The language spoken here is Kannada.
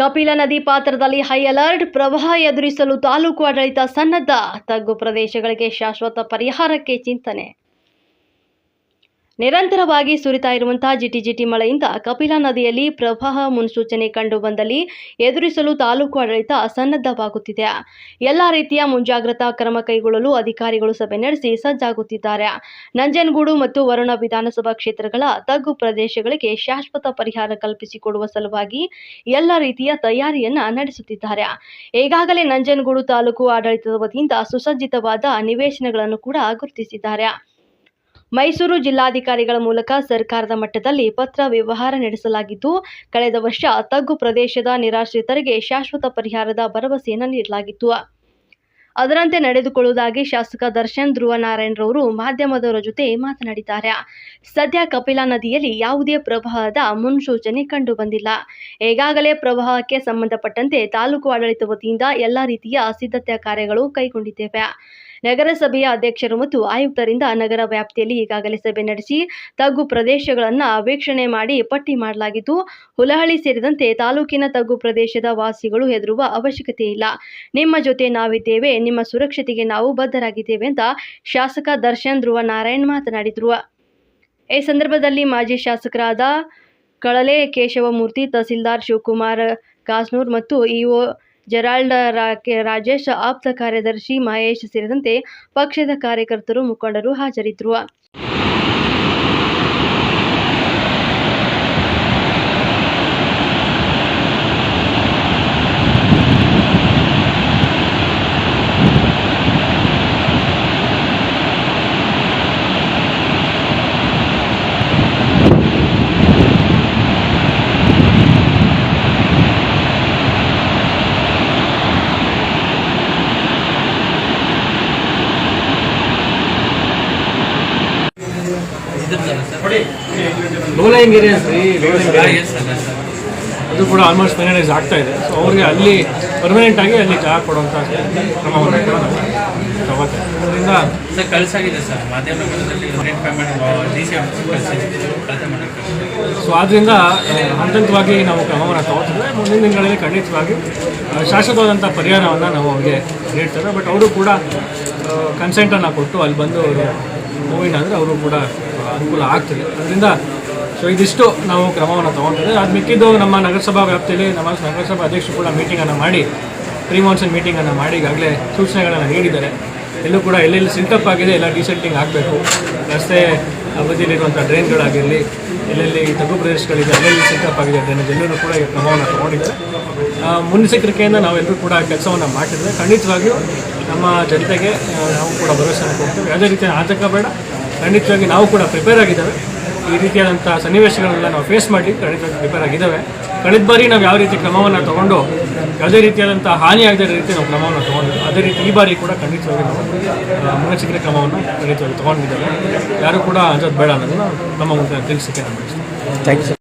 ಕಪಿಲ ನದಿ ಪಾತ್ರದಲ್ಲಿ ಹೈ ಅಲರ್ಟ್, ಪ್ರವಾಹ ಎದುರಿಸಲು ತಾಲೂಕು ಆಡಳಿತ ಸನ್ನದ್ಧ. ತಗ್ಗು ಪ್ರದೇಶಗಳಿಗೆ ಶಾಶ್ವತ ಪರಿಹಾರಕ್ಕೆ ಚಿಂತನೆ. ನಿರಂತರವಾಗಿ ಸುರಿತಾ ಇರುವಂತಹ ಜಿಟಿ ಜಿಟಿ ಮಳೆಯಿಂದ ಕಪಿಲಾ ನದಿಯಲ್ಲಿ ಪ್ರವಾಹ ಮುನ್ಸೂಚನೆ ಕಂಡು ಬಂದಲ್ಲಿ ಎದುರಿಸಲು ತಾಲೂಕು ಆಡಳಿತ ಸನ್ನದ್ಧವಾಗುತ್ತಿದೆ. ಎಲ್ಲ ರೀತಿಯ ಮುಂಜಾಗ್ರತಾ ಕ್ರಮ ಕೈಗೊಳ್ಳಲು ಅಧಿಕಾರಿಗಳು ಸಭೆ ನಡೆಸಿ ಸಜ್ಜಾಗುತ್ತಿದ್ದಾರೆ. ನಂಜನಗೂಡು ಮತ್ತು ವರುಣ ವಿಧಾನಸಭಾ ಕ್ಷೇತ್ರಗಳ ತಗ್ಗು ಪ್ರದೇಶಗಳಿಗೆ ಶಾಶ್ವತ ಪರಿಹಾರ ಕಲ್ಪಿಸಿಕೊಡುವ ಸಲುವಾಗಿ ಎಲ್ಲ ರೀತಿಯ ತಯಾರಿಯನ್ನ ನಡೆಸುತ್ತಿದ್ದಾರೆ. ಈಗಾಗಲೇ ನಂಜನಗೂಡು ತಾಲೂಕು ಆಡಳಿತದ ವತಿಯಿಂದ ಸುಸಜ್ಜಿತವಾದ ನಿವೇಶನಗಳನ್ನು ಕೂಡ ಗುರುತಿಸಿದ್ದಾರೆ. ಮೈಸೂರು ಜಿಲ್ಲಾಧಿಕಾರಿಗಳ ಮೂಲಕ ಸರ್ಕಾರದ ಮಟ್ಟದಲ್ಲಿ ಪತ್ರ ವ್ಯವಹಾರ ನಡೆಸಲಾಗಿದ್ದು, ಕಳೆದ ವರ್ಷ ತಗ್ಗು ಪ್ರದೇಶದ ನಿರಾಶ್ರಿತರಿಗೆ ಶಾಶ್ವತ ಪರಿಹಾರದ ಭರವಸೆಯನ್ನು ನೀಡಲಾಗಿತ್ತು. ಅದರಂತೆ ನಡೆದುಕೊಳ್ಳುವುದಾಗಿ ಶಾಸಕ ದರ್ಶನ್ ಧ್ರುವ ನಾರಾಯಣರವರು ಮಾಧ್ಯಮದವರ ಜೊತೆ ಮಾತನಾಡಿದ್ದಾರೆ. ಸದ್ಯ ಕಪಿಲಾ ನದಿಯಲ್ಲಿ ಯಾವುದೇ ಪ್ರವಾಹದ ಮುನ್ಸೂಚನೆ ಕಂಡು ಬಂದಿಲ್ಲ ಈಗಾಗಲೇ ಪ್ರವಾಹಕ್ಕೆ ಸಂಬಂಧಪಟ್ಟಂತೆ ತಾಲೂಕು ಆಡಳಿತ ವತಿಯಿಂದ ಎಲ್ಲ ರೀತಿಯ ಸಿದ್ಧತಾ ಕಾರ್ಯಗಳು ಕೈಗೊಂಡಿದ್ದೇವೆ. ನಗರಸಭೆಯ ಅಧ್ಯಕ್ಷರು ಮತ್ತು ಆಯುಕ್ತರಿಂದ ನಗರ ವ್ಯಾಪ್ತಿಯಲ್ಲಿ ಈಗಾಗಲೇ ಸಭೆ ನಡೆಸಿ ತಗ್ಗು ಪ್ರದೇಶಗಳನ್ನು ವೀಕ್ಷಣೆ ಮಾಡಿ ಪಟ್ಟಿ ಮಾಡಲಾಗಿದ್ದು ಹುಲಹಳ್ಳಿ ಸೇರಿದಂತೆ ತಾಲೂಕಿನ ತಗ್ಗು ಪ್ರದೇಶದ ವಾಸಿಗಳು ಹೆದರುವ ಅವಶ್ಯಕತೆ ಇಲ್ಲ. ನಿಮ್ಮ ಜೊತೆ ನಾವಿದ್ದೇವೆ, ನಿಮ್ಮ ಸುರಕ್ಷತೆಗೆ ನಾವು ಬದ್ಧರಾಗಿದ್ದೇವೆ ಅಂತ ಶಾಸಕ ದರ್ಶನ್ ಧ್ರುವ ನಾರಾಯಣ್ ಮಾತನಾಡಿದರು. ಈ ಸಂದರ್ಭದಲ್ಲಿ ಮಾಜಿ ಶಾಸಕರಾದ ಕಳಲೆ ಕೇಶವಮೂರ್ತಿ, ತಹಸೀಲ್ದಾರ್ ಶಿವಕುಮಾರ್ ಕಾಸ್ನೂರ್ ಮತ್ತು ಇಒ ಜೆರಾಲ್ಡ್ ರಾಜೇಶ್ ಆಪ್ತ ಕಾರ್ಯದರ್ಶಿ ಮಹೇಶ್ ಸೇರಿದಂತೆ ಪಕ್ಷದ ಕಾರ್ಯಕರ್ತರು ಮುಖಂಡರು ಹಾಜರಿದ್ದರು. ಏರಿಯಾಸ್ ರೀ ಅದು ಕೂಡ ಆಲ್ಮೋಸ್ಟ್ ಫೈನಲೈಸ್ ಆಗ್ತಾ ಇದೆ. ಸೊ ಅವ್ರಿಗೆ ಅಲ್ಲಿ ಪರ್ಮನೆಂಟ್ ಆಗಿ ಅಲ್ಲಿ ಜಾಗ ಕೊಡುವಂಥ ಕ್ರಮವನ್ನು ಕೂಡ ಅದರಿಂದ ಸರ್ ಕಳ್ಸಾಗಿದೆ ಸರ್. ಮಾಧ್ಯಮಗಳಲ್ಲಿ ಸಿ ಆದ್ದರಿಂದ ಹಂತ ಹಂತವಾಗಿ ನಾವು ಕ್ರಮವನ್ನು ತಗೋತೇವೆ ಮುಂದಿನ ದಿನಗಳಲ್ಲಿ ಖಂಡಿತವಾಗಿ ಶಾಶ್ವತವಾದಂಥ ಪರಿಹಾರವನ್ನು ನಾವು ಅವ್ರಿಗೆ ನೀಡ್ತೇವೆ ಬಟ್ ಅವರು ಕೂಡ ಕನ್ಸೆಂಟನ್ನು ಕೊಟ್ಟು ಅಲ್ಲಿ ಬಂದು ಅವರು ಮೂವಿನ ಅಂದರೆ ಅವರು ಕೂಡ ಅನುಕೂಲ ಆಗ್ತದೆ. ಅದರಿಂದ ಸೊ ಇದಿಷ್ಟು ನಾವು ಕ್ರಮವನ್ನು ತೊಗೊತೇವೆ ಅದು ಮಿಕ್ಕಿದ್ದು ನಮ್ಮ ನಗರಸಭಾ ವ್ಯಾಪ್ತಿಯಲ್ಲಿ ನಮ್ಮ ನಗರಸಭಾ ಅಧ್ಯಕ್ಷರು ಕೂಡ ಮೀಟಿಂಗನ್ನು ಮಾಡಿ ಪ್ರೀ ಮಾನ್ಸೂನ್ ಮೀಟಿಂಗನ್ನು ಮಾಡಿ ಈಗಾಗಲೇ ಸೂಚನೆಗಳನ್ನು ನೀಡಿದ್ದಾರೆ. ಎಲ್ಲೂ ಕೂಡ ಎಲ್ಲೆಲ್ಲಿ ಸಿಂಟಪ್ ಆಗಿದೆ ಎಲ್ಲ ಡಿಸೆಂಟಿಂಗ್ ಆಗಬೇಕು. ರಸ್ತೆ ಅವಧಿಯಲ್ಲಿರುವಂಥ ಡ್ರೈನ್ಗಳಾಗಿರಲಿ, ಎಲ್ಲೆಲ್ಲಿ ತಗ್ಗು ಪ್ರದೇಶಗಳಿದೆ, ಅಲ್ಲೆಲ್ಲಿ ಸಿಂಟಪ್ ಆಗಿದೆ ಡ್ರೈನೇಜ್ ಎಲ್ಲರೂ ಕೂಡ ಈ ಕ್ರಮವನ್ನು ತೊಗೊಂಡಿದ್ದಾರೆ ಮುನ್ನೆಚ್ಚರಿಕೆಯಿಂದ ನಾವೆಲ್ಲರೂ ಕೂಡ ಕೆಲಸವನ್ನು ಮಾಡಿದ್ರೆ ಖಂಡಿತವಾಗಿಯೂ ನಮ್ಮ ಜನತೆಗೆ ನಾವು ಕೂಡ ಭರವಸೆ ಕೊಡ್ತೇವೆ. ಯಾವುದೇ ರೀತಿಯ ಆತಂಕ ಬೇಡ. ಖಂಡಿತವಾಗಿ ನಾವು ಕೂಡ ಪ್ರಿಪೇರ್ ಆಗಿದ್ದೇವೆ. ಈ ರೀತಿಯಾದಂಥ ಸನ್ನಿವೇಶಗಳನ್ನೆಲ್ಲ ನಾವು ಫೇಸ್ ಮಾಡಿ ಖಂಡಿತವಾಗಿ ಪ್ರಿಪೇರ್ ಆಗಿದ್ದೇವೆ. ಕಳೆದ ಬಾರಿ ನಾವು ಯಾವ ರೀತಿ ಕ್ರಮವನ್ನು ತಗೊಂಡು, ಯಾವುದೇ ರೀತಿಯಾದಂಥ ಹಾನಿ ಆಗದ ರೀತಿ ನಾವು ಕ್ರಮವನ್ನು ತೊಗೊಂಡು, ಅದೇ ರೀತಿ ಈ ಬಾರಿ ಕೂಡ ಖಂಡಿತವಾಗಿ ನಾವು ಮುನ್ನೆಚ್ಚರಿಕೆ ಕ್ರಮವನ್ನು ಖಂಡಿತವಾಗಿ ತಗೊಂಡಿದ್ದೇವೆ. ಯಾರು ಕೂಡ ಅಂಜೋದು ಬೇಡ ಅನ್ನೋದನ್ನು ನಮ್ಮ ಮುಂದೆ ತಿಳಿಸಿಕೆ ನಾನು ಥ್ಯಾಂಕ್ ಯು